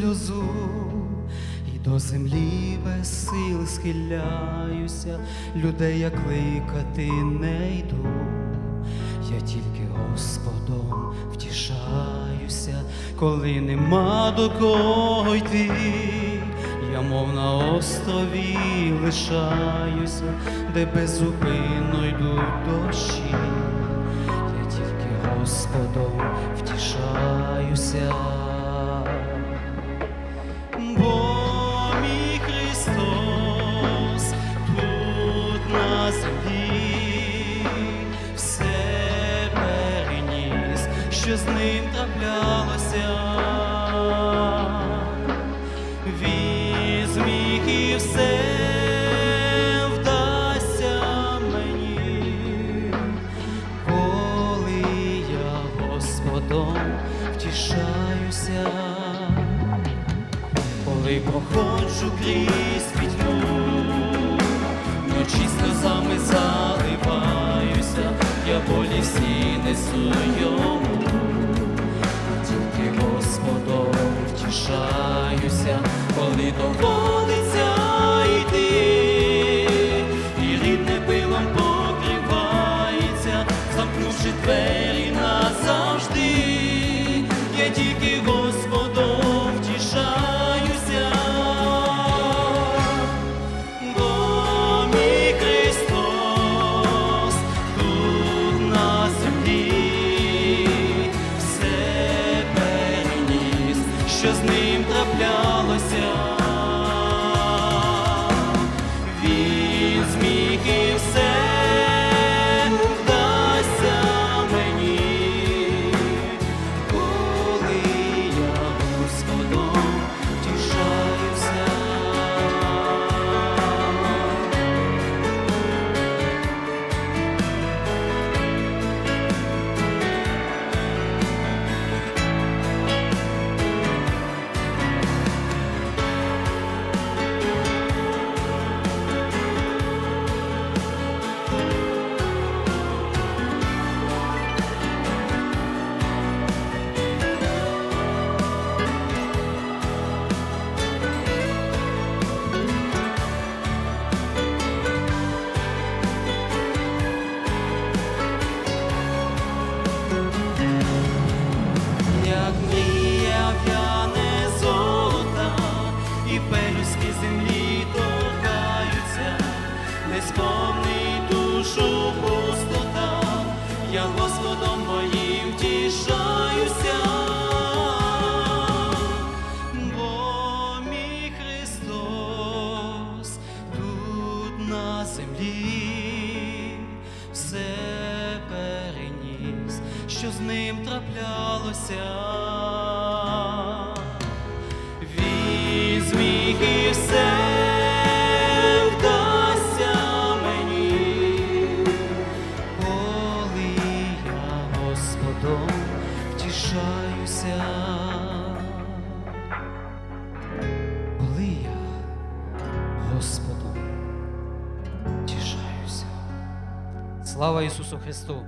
сльозу, і до землі без сил схиляюся, людей я кликати не йду, я тільки Господом втішаюся, коли нема до кого йти, я мов на острові лишаюся, де безупинно йдуть дощі. Я тільки Господом втішаюся. З ним траплялося. Він зміг і все вдасться мені, коли я Господом втішаюся, коли проходжу крізь пітьму, вночі сльозами заливаюся, я болі всі несу йому коли доводиться йти, і рідне пилом покривається, замкнувши двері назавжди, я тільки Господом втішаюся. Бо мій Христос тут на землі що з ним траплялося. Він зміг і все вдасться мені, коли я Господом втішаюся. Коли я Господом втішаюся. Слава Ісусу Христу!